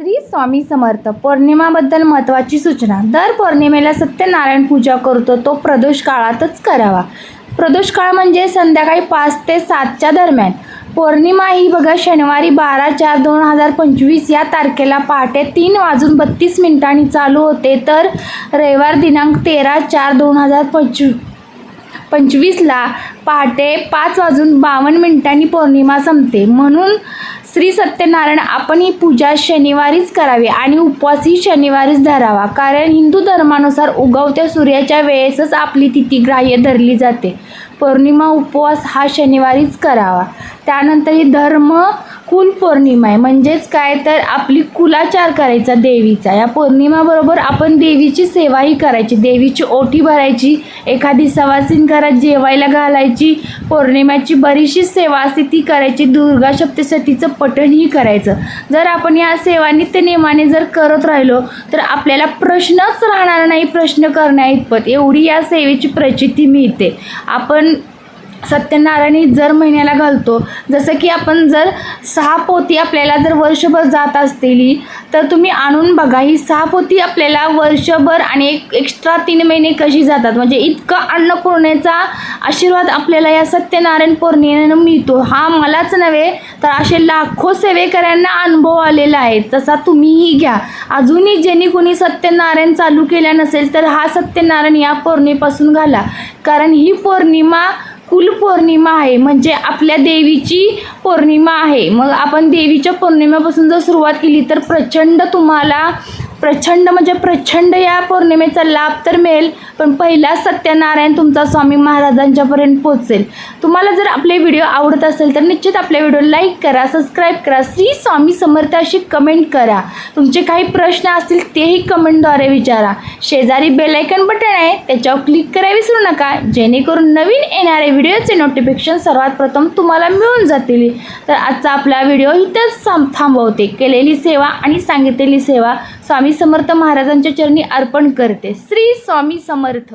श्री स्वामी समर्थ पौर्णिमाबद्दल महत्त्वाची सूचना. दर पौर्णिमेला सत्यनारायण पूजा करतो तो प्रदोष काळातच करावा. प्रदोष काळ म्हणजे संध्याकाळी पाच ते सातच्या दरम्यान. पौर्णिमा ही बघा शनिवारी बारा चार दोन हजार पंचवीस या तारखेला पहाटे तीन वाजून बत्तीस मिनिटांनी चालू होते. तर रविवार दिनांक तेरा चार दोन हजार पंचवी पंचवीसला पहाटे पाच वाजून बावन्न मिनिटांनी पौर्णिमा संपते. म्हणून श्री सत्यनारायण आपण ही पूजा शनिवारीच करावी आणि उपवासही शनिवारीच धरावा. कारण हिंदू धर्मानुसार उगवत्या सूर्याच्या वेळेसच आपली तिथी ग्राह्य धरली जाते. पौर्णिमा उपवास हा शनिवारीच करावा. त्यानंतर ही धर्म कुल पौर्णिमा आहे. म्हणजेच काय? तर आपली कुलाचार करायचा देवीचा. या पौर्णिमाबरोबर आपण देवीची सेवाही करायची. देवीची ओटी भरायची एखादी सवासीन घरात जेवायला घालायची पौर्णिमाची बरीचशी सेवा असते ती करायची. दुर्गा सप्तशतीचं पठणही करायचं. जर आपण या सेवा नित्यनियमाने जर करत राहिलो तर आपल्याला प्रश्नच राहणार नाही प्रश्न करण्या इतपत. एवढी या सेवेची प्रचिती मिळते. आपण सत्यनारायणी जर महिन्याला घालतो जसं की आपण जर सहा पोती आपल्याला जर वर्षभर जात असतील तर तुम्ही आणून बघा ही सहा पोती आपल्याला वर्षभर आणि एक एक्स्ट्रा तीन महिने कशी जातात? म्हणजे इतका अन्नपूर्णेचा आशीर्वाद आपल्याला या सत्यनारायण पौर्णिमेनं मिळतो. हा मलाच नव्हे तर असे लाखो सेवेकऱ्यांना अनुभव आलेला आहे. तसा तुम्हीही घ्या. अजूनही ज्यांनी कोणी सत्यनारायण चालू केला नसेल तर हा सत्यनारायण या पौर्णिमेपासून घाला. कारण ही पौर्णिमा कुल पौर्णिमा आहे. म्हणजे आपल्या देवीची पौर्णिमा आहे. मग आपण देवीच्या पौर्णिमेपासून जर सुरुवात केली तर प्रचंड तुम्हाला प्रचंड म्हणजे प्रचंड या पौर्णिमेचा लाभ तर मिळेल पण पहिला सत्यनारायण तुमचा स्वामी महाराजांच्यापर्यंत पोहोचेल. तुम्हाला जर आपले व्हिडिओ आवडत असेल तर निश्चित आपल्या व्हिडिओ लाईक करा सबस्क्राईब करा श्री स्वामी समर्थ अशी कमेंट करा. तुमचे काही प्रश्न असतील तेही कमेंटद्वारे विचारा. शेजारी बेलायकन बटन आहे त्याच्यावर क्लिक करायला विसरू नका. जेणेकरून नवीन येणारे व्हिडिओचे नोटिफिकेशन सर्वात प्रथम तुम्हाला मिळून जातील. तर आजचा आपला व्हिडिओ इथंच थांब थांबवते. केलेली सेवा आणि सांगितलेली सेवा स्वामी स्वामी समर्थ महाराजांच्या चरणी अर्पण करते. श्री स्वामी समर्थ.